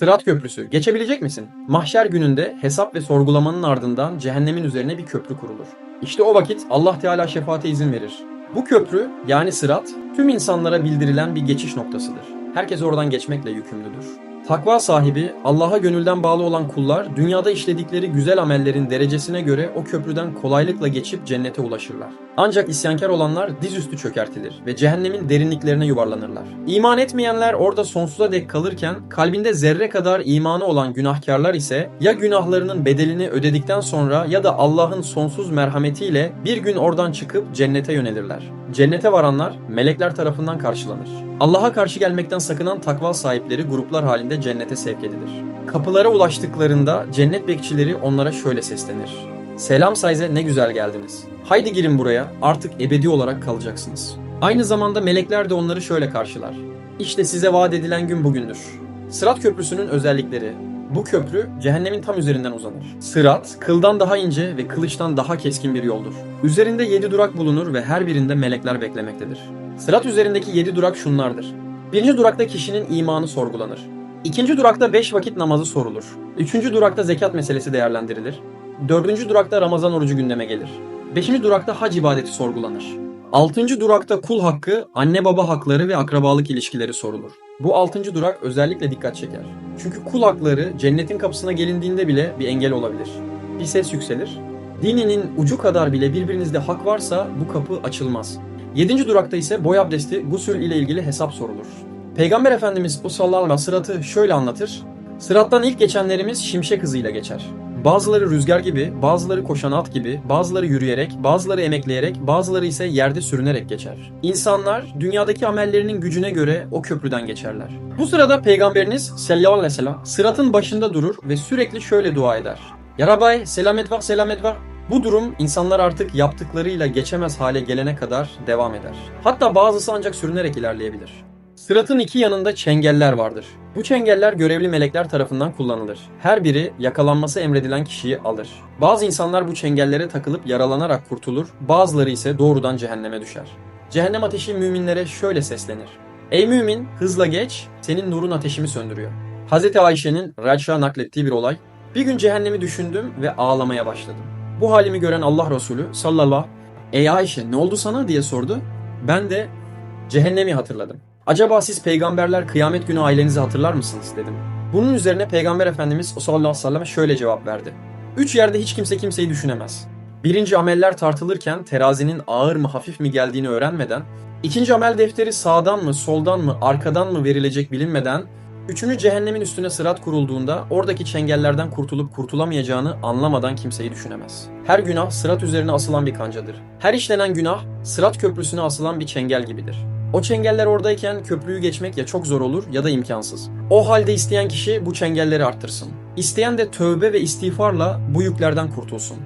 Sırat Köprüsü. Geçebilecek misin? Mahşer gününde hesap ve sorgulamanın ardından cehennemin üzerine bir köprü kurulur. İşte o vakit Allah Teala şefaate izin verir. Bu köprü yani sırat tüm insanlara bildirilen bir geçiş noktasıdır. Herkes oradan geçmekle yükümlüdür. Takva sahibi, Allah'a gönülden bağlı olan kullar dünyada işledikleri güzel amellerin derecesine göre o köprüden kolaylıkla geçip cennete ulaşırlar. Ancak isyankar olanlar dizüstü çökertilir ve cehennemin derinliklerine yuvarlanırlar. İman etmeyenler orada sonsuza dek kalırken kalbinde zerre kadar imanı olan günahkarlar ise ya günahlarının bedelini ödedikten sonra ya da Allah'ın sonsuz merhametiyle bir gün oradan çıkıp cennete yönelirler. Cennete varanlar melekler tarafından karşılanır. Allah'a karşı gelmekten sakınan takva sahipleri gruplar halinde cennete sevk edilir. Kapılara ulaştıklarında cennet bekçileri onlara şöyle seslenir. Selam sayze ne güzel geldiniz. Haydi girin buraya artık ebedi olarak kalacaksınız. Aynı zamanda melekler de onları şöyle karşılar. İşte size vaat edilen gün bugündür. Sırat Köprüsü'nün özellikleri. Bu köprü cehennemin tam üzerinden uzanır. Sırat, kıldan daha ince ve kılıçtan daha keskin bir yoldur. Üzerinde 7 durak bulunur ve her birinde melekler beklemektedir. Sırat üzerindeki 7 durak şunlardır. Birinci durakta kişinin imanı sorgulanır. İkinci durakta 5 vakit namazı sorulur. Üçüncü durakta zekat meselesi değerlendirilir. Dördüncü durakta Ramazan orucu gündeme gelir. Beşinci durakta hac ibadeti sorgulanır. Altıncı durakta kul hakkı, anne baba hakları ve akrabalık ilişkileri sorulur. Bu altıncı durak özellikle dikkat çeker. Çünkü kul hakları cennetin kapısına gelindiğinde bile bir engel olabilir. Bir ses yükselir. Dininin ucu kadar bile birbirinizde hak varsa bu kapı açılmaz. Yedinci durakta ise boy abdesti, gusül ile ilgili hesap sorulur. Peygamber Efendimiz bu sellem sıratı şöyle anlatır. Sırattan ilk geçenlerimiz şimşek hızıyla geçer. Bazıları rüzgar gibi, bazıları koşan at gibi, bazıları yürüyerek, bazıları emekleyerek, bazıları ise yerde sürünerek geçer. İnsanlar dünyadaki amellerinin gücüne göre o köprüden geçerler. Bu sırada Peygamberiniz sallallahu aleyhi ve sellem sıratın başında durur ve sürekli şöyle dua eder. Ya Rabbi selamet var selamet var. Bu durum insanlar artık yaptıklarıyla geçemez hale gelene kadar devam eder. Hatta bazısı ancak sürünerek ilerleyebilir. Sıratın iki yanında çengeller vardır. Bu çengeller görevli melekler tarafından kullanılır. Her biri yakalanması emredilen kişiyi alır. Bazı insanlar bu çengellere takılıp yaralanarak kurtulur, bazıları ise doğrudan cehenneme düşer. Cehennem ateşi müminlere şöyle seslenir. Ey mümin hızla geç, senin nurun ateşimi söndürüyor. Hz. Ayşe'nin Raç'a naklettiği bir olay. Bir gün cehennemi düşündüm ve ağlamaya başladım. Bu halimi gören Allah Resulü sallallahu Ey Ayşe ne oldu sana diye sordu. Ben de cehennemi hatırladım. Acaba siz peygamberler kıyamet günü ailenizi hatırlar mısınız dedim. Bunun üzerine Peygamber Efendimiz sallallahu aleyhi ve sellem şöyle cevap verdi. Üç yerde hiç kimse kimseyi düşünemez. Birinci ameller tartılırken terazinin ağır mı hafif mi geldiğini öğrenmeden, ikinci amel defteri sağdan mı soldan mı arkadan mı verilecek bilinmeden, üçüncü cehennemin üstüne sırat kurulduğunda oradaki çengellerden kurtulup kurtulamayacağını anlamadan kimseyi düşünemez. Her günah sırat üzerine asılan bir kancadır. Her işlenen günah sırat köprüsüne asılan bir çengel gibidir. O çengeller oradayken köprüyü geçmek ya çok zor olur ya da imkansız. O halde isteyen kişi bu çengelleri arttırsın. İsteyen de tövbe ve istiğfarla bu yüklerden kurtulsun.